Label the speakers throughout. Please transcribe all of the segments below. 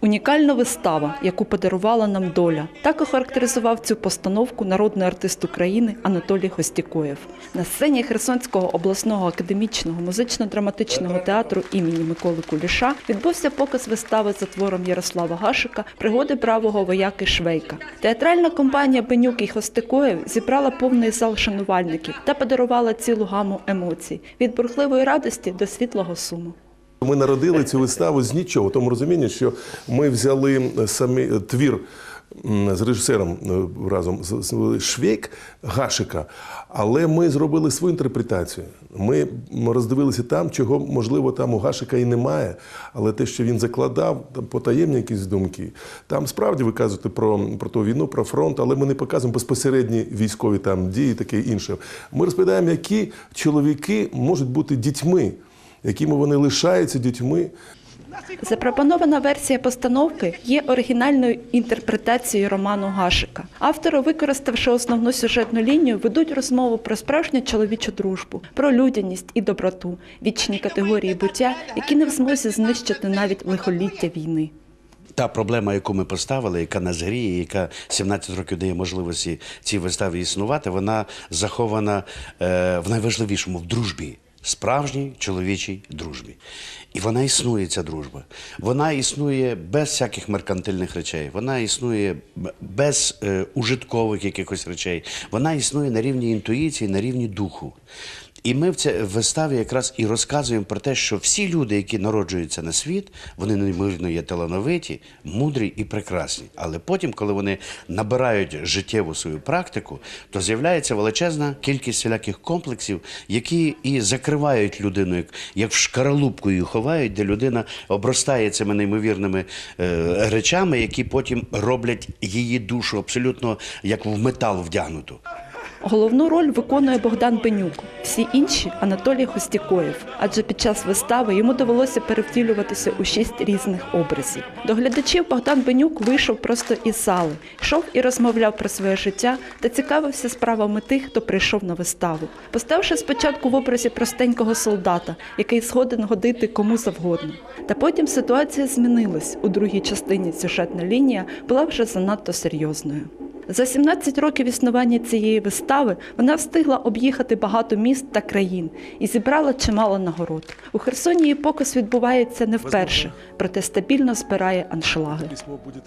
Speaker 1: Унікальна вистава, яку подарувала нам доля. Так охарактеризував цю постановку народний артист України Анатолій Хостікоєв. На сцені Херсонського обласного академічного музично-драматичного театру імені Миколи Куліша відбувся показ вистави за твором Ярослава Гашика Пригоди правого вояки Швейка. Театральна компанія Бенюк і Хостикоєв зібрала повний зал шанувальників та подарувала цілу гаму емоцій від бурхливої радості до світлого суму.
Speaker 2: Ми народили цю виставу з нічого, в тому розумінні, що ми взяли самі твір з режисером е, разом з Швейк Гашика, але ми зробили свою інтерпретацію. Ми роздивилися там, чого можливо там у Гашика і немає, але те, що він закладав, там потаємні якісь думки. Там справді ви про, про ту війну, про фронт, але ми не показуємо безпосередні військові там дії, таке інше. Ми розповідаємо, які чоловіки можуть бути дітьми якими вони лишаються дітьми.
Speaker 1: Запропонована версія постановки є оригінальною інтерпретацією роману Гашика. Автори, використавши основну сюжетну лінію, ведуть розмову про справжню чоловічу дружбу, про людяність і доброту, вічні категорії буття, які не в змозі знищити навіть лихоліття війни.
Speaker 3: Та проблема, яку ми поставили, яка нас гріє, яка 17 років дає можливості цій виставі існувати, вона захована е, в найважливішому в дружбі. Справжній чоловічій дружбі. І вона існує, ця дружба. Вона існує без всяких меркантильних речей, вона існує без е, ужиткових якихось речей. Вона існує на рівні інтуїції, на рівні духу. І ми в цій виставі якраз і розказуємо про те, що всі люди, які народжуються на світ, вони неймовірно є талановиті, мудрі і прекрасні. Але потім, коли вони набирають життєву свою практику, то з'являється величезна кількість всіляких комплексів, які і закривають людину, як, як в шкаралупку її ховають, де людина обростає цими неймовірними е, речами, які потім роблять її душу абсолютно як в метал вдягнуту.
Speaker 1: Головну роль виконує Богдан Бенюк, всі інші Анатолій Хостікоєв, адже під час вистави йому довелося перевтілюватися у шість різних образів. До глядачів Богдан Бенюк вийшов просто із зали, йшов і розмовляв про своє життя та цікавився справами тих, хто прийшов на виставу. Поставши спочатку в образі простенького солдата, який згоден годити кому завгодно. Та потім ситуація змінилась. У другій частині сюжетна лінія була вже занадто серйозною. За 17 років існування цієї вистави вона встигла об'їхати багато міст та країн і зібрала чимало нагород. У Херсоні її показ відбувається не вперше, проте стабільно збирає аншлаги.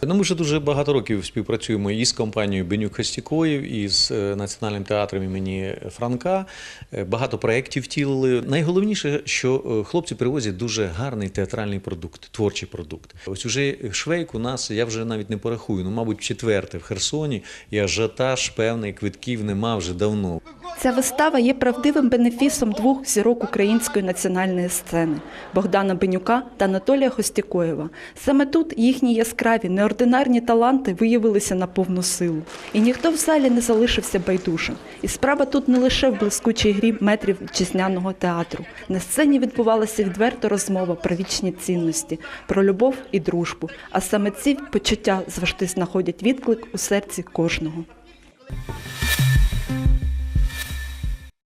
Speaker 4: Ну, ми вже дуже багато років співпрацюємо і з компанією Бенюк Хостікоїв, і з е, Національним театром імені Франка. Е, Багато проєктів втілили. Найголовніше, що е, хлопці привозять дуже гарний театральний продукт, творчий продукт. Ось уже швейк у нас, я вже навіть не порахую, ну, мабуть, четверте в Херсоні, і ажіотаж певний квитків нема вже давно.
Speaker 1: Ця вистава є правдивим бенефісом двох зірок української національної сцени Богдана Бенюка та Анатолія Хостікоєва. Саме тут їхні яскраві неординарні таланти виявилися на повну силу. І ніхто в залі не залишився байдужим. І справа тут не лише в блискучій грі метрів вітчизняного театру. На сцені відбувалася відверта розмова про вічні цінності, про любов і дружбу. А саме ці почуття завжди знаходять відклик у серці кожного.